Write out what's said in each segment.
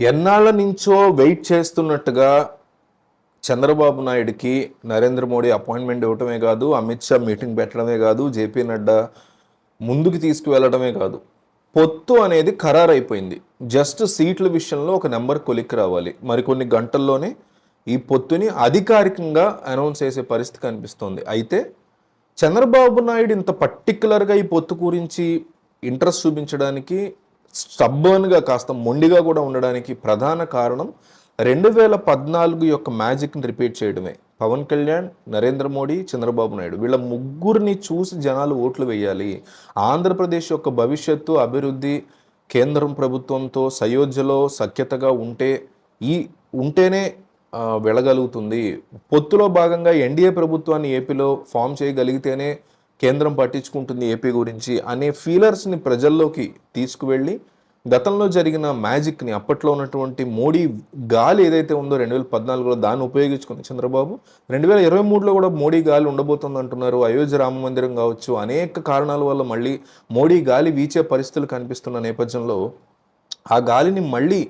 ఎన్నాళ్ళ నుంచో వెయిట్ చేస్తున్నట్టుగా చంద్రబాబు నాయుడుకి నరేంద్ర మోడీ అపాయింట్మెంట్ ఇవ్వటమే కాదు అమిత్ షా మీటింగ్ పెట్టడమే కాదు జేపీ నడ్డా ముందుకు తీసుకువెళ్ళడమే కాదు. పొత్తు అనేది ఖరారైపోయింది. జస్ట్ సీట్ల విషయంలో ఒక నెంబర్ కొలిక్కి రావాలి. మరికొన్ని గంటల్లోనే ఈ పొత్తుని అధికారికంగా అనౌన్స్ చేసే పరిస్థితి కనిపిస్తోంది. అయితే చంద్రబాబు నాయుడు ఇంత పర్టికులర్గా ఈ పొత్తు గురించి ఇంట్రెస్ట్ చూపించడానికి స్టబ్బర్న్గా కాస్త మొండిగా కూడా ఉండడానికి ప్రధాన కారణం రెండు వేల పద్నాలుగు యొక్క మ్యాజిక్ని రిపీట్ చేయడమే. పవన్ కళ్యాణ్ నరేంద్ర మోడీ చంద్రబాబు నాయుడు వీళ్ళ ముగ్గురిని చూసి జనాలు ఓట్లు వేయాలి. ఆంధ్రప్రదేశ్ యొక్క భవిష్యత్తు అభివృద్ధి కేంద్రం ప్రభుత్వంతో సయోధ్యలో సఖ్యతగా ఉంటే ఈ ఉంటేనే వెళ్ళగలుగుతుంది. పొత్తులో భాగంగా ఎన్డీఏ ప్రభుత్వాన్ని ఏపీలో ఫామ్ చేయగలిగితేనే కేంద్రం పట్టించుకుంటుంది ఏపీ గురించి అనే ఫీలర్స్ని ప్రజల్లోకి తీసుకువెళ్ళి గతంలో జరిగిన మ్యాజిక్ని అప్పట్లో ఉన్నటువంటి మోడీ గాలి ఏదైతే ఉందో రెండు వేల పద్నాలుగులో దాన్ని ఉపయోగించుకుని చంద్రబాబు రెండు వేల ఇరవై మూడులో కూడా మోడీ గాలి ఉండబోతుంది అంటున్నారు అయోధ్య రామ మందిరం కావచ్చు అనేక కారణాల వల్ల మళ్ళీ మోడీ గాలి వీచే పరిస్థితులు కనిపిస్తున్న నేపథ్యంలో ఆ గాలిని మళ్ళీ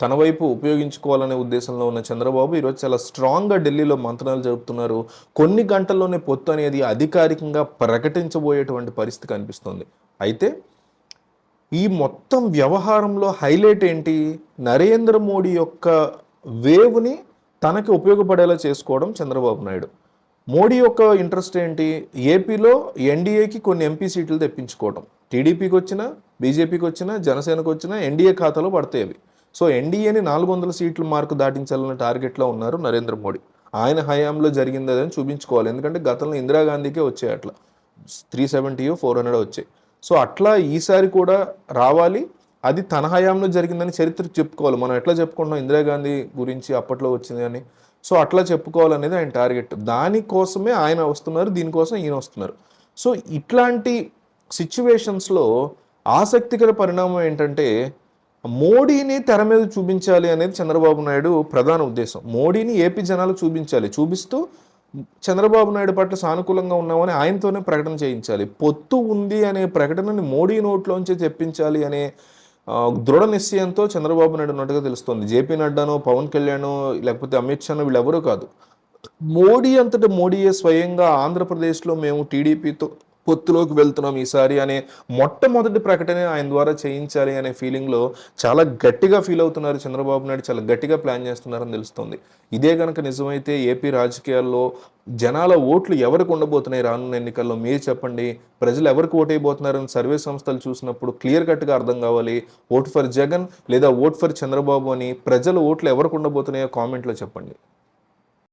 తన వైపు ఉపయోగించుకోవాలనే ఉద్దేశంలో ఉన్న చంద్రబాబు ఈరోజు చాలా స్ట్రాంగ్గా ఢిల్లీలో మంత్రాలు జరుపుతున్నారు. కొన్ని గంటల్లోనే పొత్తు అనేది అధికారికంగా ప్రకటించబోయేటువంటి పరిస్థితి కనిపిస్తుంది. అయితే ఈ మొత్తం వ్యవహారంలో హైలైట్ ఏంటి? నరేంద్ర మోడీ యొక్క వేవ్ని తనకి ఉపయోగపడేలా చేసుకోవడం చంద్రబాబు నాయుడు. మోడీ యొక్క ఇంట్రెస్ట్ ఏంటి? ఏపీలో ఎన్డీఏకి కొన్ని ఎంపీ సీట్లు తెప్పించుకోవడం టీడీపీకి వచ్చినా బీజేపీకి వచ్చినా జనసేనకు వచ్చినా ఎన్డీఏ ఖాతాలో పడతాయి అవి. సో ఎన్డీఏని నాలుగు వందల సీట్ల మార్కు దాటించాలన్న టార్గెట్లో ఉన్నారు నరేంద్ర మోడీ. ఆయన హయాంలో జరిగింది అదని చూపించుకోవాలి. ఎందుకంటే గతంలో ఇందిరాగాంధీకే వచ్చాయి అట్లా. త్రీ సెవెంటీయో ఫోర్ హండ్రెడ్ వచ్చాయి. సో అట్లా ఈసారి కూడా రావాలి. అది తన హయాంలో జరిగిందని చరిత్ర చెప్పుకోవాలి. మనం ఎట్లా చెప్పుకుంటున్నాం ఇందిరాగాంధీ గురించి అప్పట్లో వచ్చింది అని. సో అట్లా చెప్పుకోవాలనేది ఆయన టార్గెట్. దానికోసమే ఆయన వస్తున్నారు దీనికోసం ఈయన వస్తున్నారు. సో ఇట్లాంటి సిచ్యువేషన్స్లో ఆసక్తికర పరిణామం ఏంటంటే మోడీని తెర మీద చూపించాలి అనేది చంద్రబాబు నాయుడు ప్రధాన ఉద్దేశం. మోడీని ఏపీ జనాలు చూపించాలి చూపిస్తూ చంద్రబాబు నాయుడు పట్ల సానుకూలంగా ఉన్నామని ఆయనతోనే ప్రకటన చేయించాలి. పొత్తు ఉంది అనే ప్రకటనని మోడీ నోట్లోంచి తెప్పించాలి అనే దృఢ నిశ్చయంతో చంద్రబాబు నాయుడు ఉన్నట్టుగా తెలుస్తోంది. జేపీ నడ్డాను పవన్ కళ్యాణ్ లేకపోతే అమిత్ షాను వీళ్ళెవరూ కాదు. మోడీ అంతటా మోడీయే స్వయంగా ఆంధ్రప్రదేశ్లో మేము టీడీపీతో పొత్తులోకి వెళ్తున్నాం ఈసారి అనే మొట్టమొదటి ప్రకటన ఆయన ద్వారా చేయించాలి అనే ఫీలింగ్లో చాలా గట్టిగా ఫీల్ అవుతున్నారు చంద్రబాబు నాయుడు చాలా గట్టిగా ప్లాన్ చేస్తున్నారని తెలుస్తుంది. ఇదే కనుక నిజమైతే ఏపీ రాజకీయాల్లో జనాల ఓట్లు ఎవరికి ఉండబోతున్నాయి రానున్న ఎన్నికల్లో? మీరు చెప్పండి. ప్రజలు ఎవరికి ఓటైపోతున్నారని సర్వే సంస్థలు చూసినప్పుడు క్లియర్ కట్గా అర్థం కావాలి. ఓట్ ఫర్ జగన్ లేదా ఓట్ ఫర్ చంద్రబాబు అని ప్రజల ఓట్లు ఎవరికి ఉండబోతున్నాయో కామెంట్లో చెప్పండి.